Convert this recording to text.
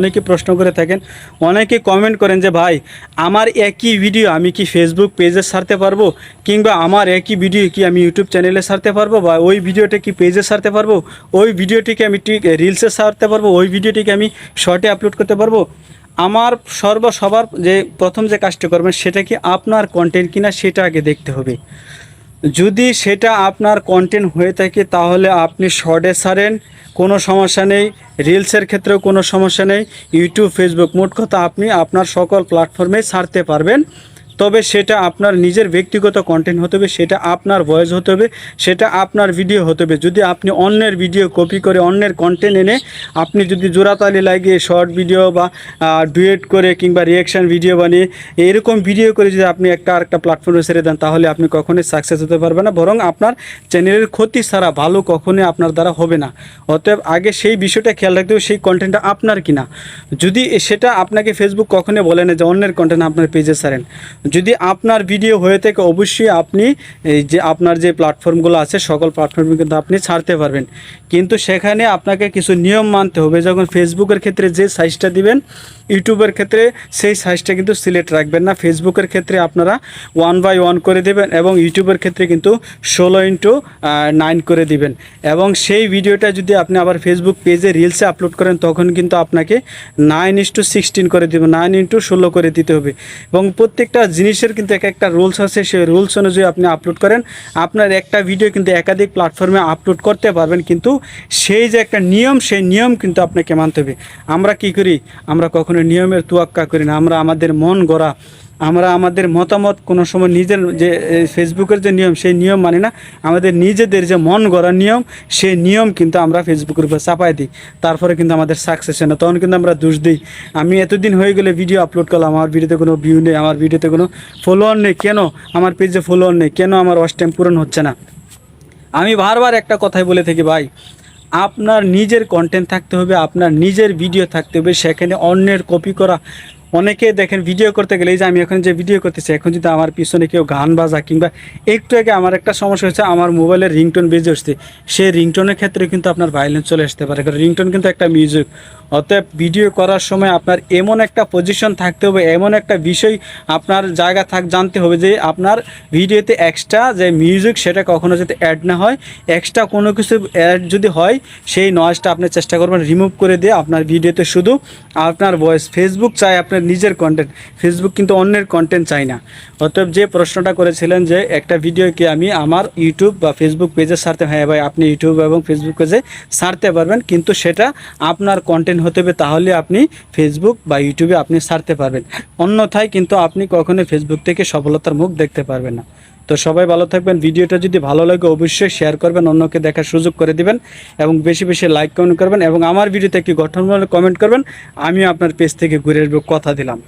অনেকে প্রশ্ন করে থাকেন, অনেকে কমেন্ট করেন যে, ভাই, আমার একই ভিডিও আমি কি ফেসবুক পেজে সারতে পারব? কিংবা আমার একই ভিডিও কি আমি ইউটিউব চ্যানেলে সারতে পারব? বা ওই ভিডিওটা কি পেজে সারতে পারব? ওই ভিডিওটিকে আমি রিলসে সারতে পারব? ওই ভিডিওটিকে আমি শর্টে আপলোড করতে পারব? আমার সর্ব সবার যে প্রথম যে কাজটা করবেন, সেটা কি আপনার কন্টেন্ট কিনা সেটা আগে দেখতে হবে। যদি সেটা আপনার কন্টেন্ট হয়ে থাকে, তাহলে আপনি শর্টে সারেন কোনো সমস্যা নেই। রিলসের ক্ষেত্রেও কোনো সমস্যা নেই। ইউটিউব ফেসবুক মোট কথা আপনি আপনার সকল প্ল্যাটফর্মে ছাড়তে পারবেন। তবে সেটা আপনার নিজের ব্যক্তিগত কন্টেন্ট হতে হবে, সেটা আপনার ভয়েস হতে হবে, সেটা আপনার ভিডিও হতে হবে। যদি আপনি অন্যের ভিডিও কপি করে অন্যের কন্টেন্ট এনে আপনি যদি জোড়াতালি লাগিয়ে শর্ট ভিডিও বা ডুয়েট করে কিংবা রিয়াকশান ভিডিও বানিয়ে এরকম ভিডিও করে যদি আপনি একটা আরেকটা প্ল্যাটফর্মে ছেড়ে দেন, তাহলে আপনি কখনোই সাকসেস হতে পারবেন না, বরং আপনার চ্যানেলের ক্ষতি ছাড়া ভালো কখনোই আপনার দ্বারা হবে না। অতএব আগে সেই বিষয়টা খেয়াল রাখতে হবে, সেই কন্টেন্টটা আপনার কিনা। যদি সেটা আপনাকে ফেসবুক কখনোই বলে না যে অন্যের কন্টেন্ট আপনার পেজে ছাড়েন যদি আপনার ভিডিও হয়ে থাকে, অবশ্যই আপনি এই যে আপনার যে প্ল্যাটফর্মগুলো আছে, সকল প্ল্যাটফর্মে কিন্তু আপনি ছাড়তে পারবেন। কিন্তু সেখানে আপনাকে কিছু নিয়ম মানতে হবে। যখন ফেসবুকের ক্ষেত্রে যে সাইজটা দিবেন ইউটিউবের ক্ষেত্রে সেই সাইজটা কিন্তু সিলেক্ট রাখবেন না। ফেসবুকের ক্ষেত্রে আপনারা ওয়ান বাই ওয়ান করে দেবেন এবং ইউটিউবের ক্ষেত্রে কিন্তু ষোলো ইন্টু নাইন করে দিবেন। এবং সেই ভিডিওটা যদি আপনি আবার ফেসবুক পেজে রিলসে আপলোড করেন, তখন কিন্তু আপনাকে নাইন ইস টু সিক্সটিন করে দেবেন নাইন ইন্টু ষোলো করে দিতে হবে। এবং প্রত্যেকটা জিনিসের কিন্তু এক একটা রুলস আছে, সেই রুলস অনুযায়ী আপনি আপলোড করেন। আপনার একটা ভিডিও কিন্তু একাধিক প্ল্যাটফর্মে আপলোড করতে পারবেন, কিন্তু সেই যে একটা নিয়ম, সেই নিয়ম কিন্তু আপনাকে মানতে হবে। আমরা কি করি? আমরা কখনো নিয়মের তুয়াক্কা করি না। আমরা আমাদের মন গড়া আমরা আমাদের মতামত কোনো সময় নিজের যে ফেসবুকের যে নিয়ম, সেই নিয়ম মানে না। আমাদের নিজেদের যে মন গড়া নিয়ম, সেই নিয়ম কিন্তু আমরা ফেসবুকের উপর চাপাই দিই। তারপরে কিন্তু আমাদের সাকসেস হয় না। তখন কিন্তু আমরা দোষ দিই। আমি এতদিন হয়ে গেলে ভিডিও আপলোড করলাম। আমার ভিডিওতে কোনো ভিউ নেই। আমার ভিডিওতে কোনো ফলোয়ার নেই। কেন? আমার পেজে ফলোয়ার নেই। কেন আমার ওয়াচ টাইম পূরণ হচ্ছে না? আমি বারবার একটা কথাই বলে থাকি, ভাই। আপনার নিজের কন্টেন্ট থাকতে হবে। আপনার নিজের ভিডিও থাকতে হবে। সেখানে অন্যের কপি করা। অনেকে দেখেন ভিডিও করতে গেলে যে আমি এখন যে ভিডিও করতেছি, এখন যদি আমার পিছনে কেউ গান বাজা কিংবা একটু আগে আমার একটা সমস্যা হচ্ছে আমার মোবাইলের রিংটোন বেজে উঠছে সেই রিংটোনের ক্ষেত্রে কিন্তু আপনার ভাইলেন্স চলে আসতে পারে, কারণ রিংটোন কিন্তু একটা মিউজিক অতএব ভিডিও করার সময় আপনার এমন একটা পজিশন থাকতে হবে, এমন একটা বিষয় আপনার জায়গা থাক, জানতে হবে যে আপনার ভিডিওতে এক্সট্রা যে মিউজিক সেটা কখনো যাতে অ্যাড না হয়। এক্সট্রা কোনো কিছু অ্যাড যদি হয়, সেই নয়েজটা আপনি চেষ্টা করবেন রিমুভ করে দিয়ে আপনার ভিডিওতে শুধু আপনার ভয়েস ফেসবুক চাই আপনার নিজের কন্টেন্ট ফেসবুক কিন্তু অন্যের কন্টেন্ট চাই না। অতএব যে প্রশ্নটা করেছিলেন যে একটা ভিডিওকে আমি আমার ইউটিউব বা ফেসবুক পেজে সারতে হ্যাঁ ভাই, আপনি ইউটিউব এবং ফেসবুক পেজে সারতে পারবেন, কিন্তু সেটা আপনার কন্টেন্ট হতে হবে, তাহলে আপনি ফেসবুক বা ইউটিউবে আপনি সারতে পারবেন। অন্যথায় কিন্তু আপনি কখনোই ফেসবুক থেকে সফলতার মুখ দেখতে পারবেন না। তো সবাই ভালো থাকবেন। ভিডিওটা যদি ভালো লাগে, অবশ্যই শেয়ার করবেন, অন্যকে দেখার সুযোগ করে দিবেন এবং বেশি বেশি লাইক কমেন্ট করবেন এবং আমার ভিডিওতে একটি গঠনমূলক কমেন্ট করবেন। আমিও আপনার পেজ থেকে ঘুরে আসব, কথা দিলাম।